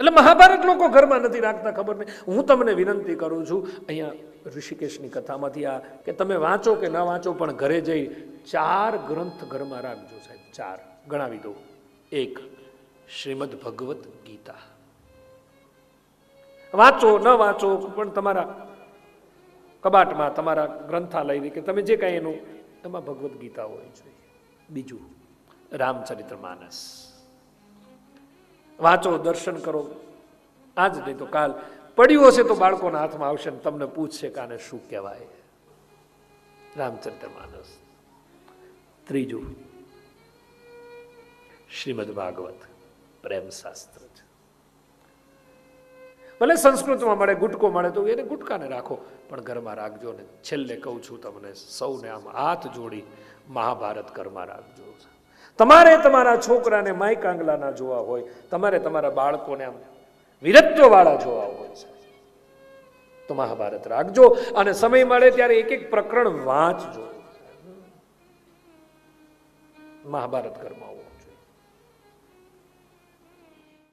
એટલે મહાભારત લોકો ઘરમાં નથી રાખતા, ખબર નહીં. હું તમને વિનંતી કરું છું, અહીંયા ઋષિકેશની કથામાંથી આ કે તમે વાંચો કે ન વાંચો, પણ ઘરે જઈ ચાર ગ્રંથ ઘરમાં રાખજો સાહેબ, ચાર. ગણાવી દો એક, શ્રીમદ ભગવદ્ ગીતા. વાંચો, ન વાંચો, પણ તમારા કબાટમાં, તમારા ગ્રંથાલય કે તમે જે કાંઈ એનું, એમાં ભગવદ્ ગીતા હોય જોઈએ બીજું રામચરિત્ર માનસ. વાંચો, દર્શન કરો. આજ નહીં તો કાલ. પડ્યું હશે તો બાળકોના હાથમાં આવશે ને તમને પૂછશે કે આને શું કહેવાય. રામચંદ્ર માનસ. ત્રીજું, શ્રીમદ ભાગવત પ્રેમ શાસ્ત્ર છે. ભલે સંસ્કૃતમાં મળે, ગુટકો મળે તો એને ગુટકાને રાખો, પણ ઘરમાં રાખજો ને. છેલ્લે કહું છું તમને, સૌને આમ હાથ જોડી, મહાભારત ઘરમાં રાખજો. તમારે તમારા છોકરાને માય કાંગલાના જોવા હોય, તમારે તમારા બાળકોને આમ વીરત્વવાળા જોવા હોય છે. તો મહાભારત રાખજો અને સમય મળે ત્યારે એક એક પ્રકરણ વાંચજો. મહાભારત હોવું જોઈએ.